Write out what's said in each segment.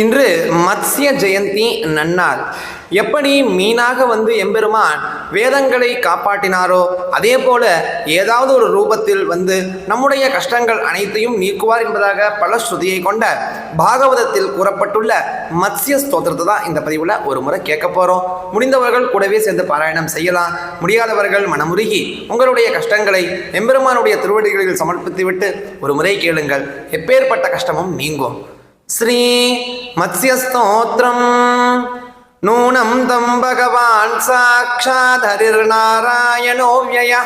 இன்று மத்ஸ்ய ஜெயந்தி நன்னாள். எப்படி மீனாக வந்து எம்பெருமான் வேதங்களை காப்பாற்றினாரோ அதே போல ஏதாவது ஒரு ரூபத்தில் வந்து நம்முடைய கஷ்டங்கள் அனைத்தையும் நீக்குவார் என்பதாக பல ஸ்ருதியை கொண்ட பாகவதத்தில் கூறப்பட்டுள்ள மத்ஸ்ய ஸ்தோத்திரத்தை தான் இந்த பதிவில் ஒரு முறை கேட்க போகிறோம் முடிந்தவர்கள் கூடவே சேர்ந்து பாராயணம் செய்யலாம். முடியாதவர்கள் மனமுருகி உங்களுடைய கஷ்டங்களை எம்பெருமானுடைய திருவடிகளில் சமர்ப்பித்துவிட்டு ஒரு முறை கேளுங்கள். எப்பேற்பட்ட கஷ்டமும் நீங்கும். മത്സ്യസ്തോത്രം നൂനം തം ഭഗവാൻ സാക്ഷാത് ഹരിർനാരായണോ വ്യയ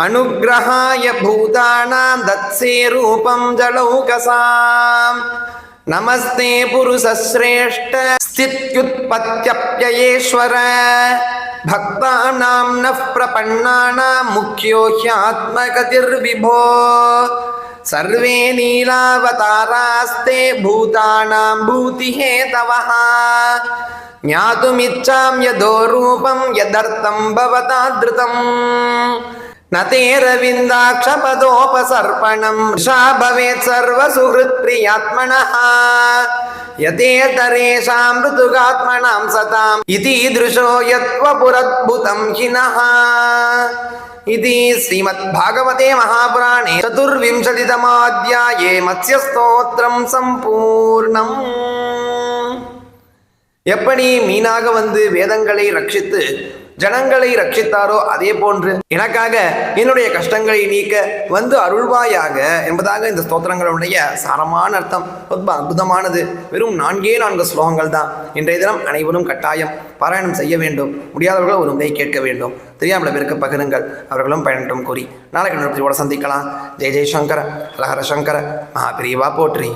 അനുഗ്രഹായ ഭൂതാനാം ദത്സേ രൂപം ജളൗകസാം നമസ്തേ പുരുഷശ്രേഷ്ഠ സ്ഥിത്യുത്പത്യപ്യയേശ്വര ഭക്താനാം നഃ പ്രപന്നാനാം മുഖ്യോ ഹ്യാത്മഗതിർവിഭോ सर्वे नीलावतारास्ते भूतानां भूतिहेतवः ज्ञातुमिच्छां यदो रूपं यदर्थं भवता धृतम् न ते रविन्दाक्षपदोपसर्पणं षा भवेत् सर्वसुहृत्प्रियात्मनः यतेतरेषां ऋतुगात्मनां सताम् इति दृशो यत्त्वपुरद्भुतं हिनः इति श्रीमद्भागवते महापुराणे चतुर्विंशतितमाध्याये मत्स्यस्तोत्रं सम्पूर्णम् எப்படி மீனாக வந்து வேதங்களை ரட்சித்து ஜனங்களை ரட்சித்தாரோ அதே போன்று எனக்காக என்னுடைய கஷ்டங்களை நீக்க வந்து அருள்வாயாக என்பதாக இந்த ஸ்தோத்திரங்களுடைய சாரமான அர்த்தம். ரொம்ப அற்புதமானது. வெறும் நான்கே நான்கு ஸ்லோகங்கள் தான். இன்றைய தினம் அனைவரும் கட்டாயம் பாராயணம் செய்ய வேண்டும். முடியாதவர்கள் ஒரு முறை கேட்க வேண்டும். தெரியாமல் பேருக்கு பகிருங்கள். அவர்களும் பயனட்டும் கூறி. நாளைக்கு நிறுத்தியோட சந்திக்கலாம். ஜெய் ஜெய் சங்கர ஹரஹர சங்கர மகாபிரிவா போற்றி.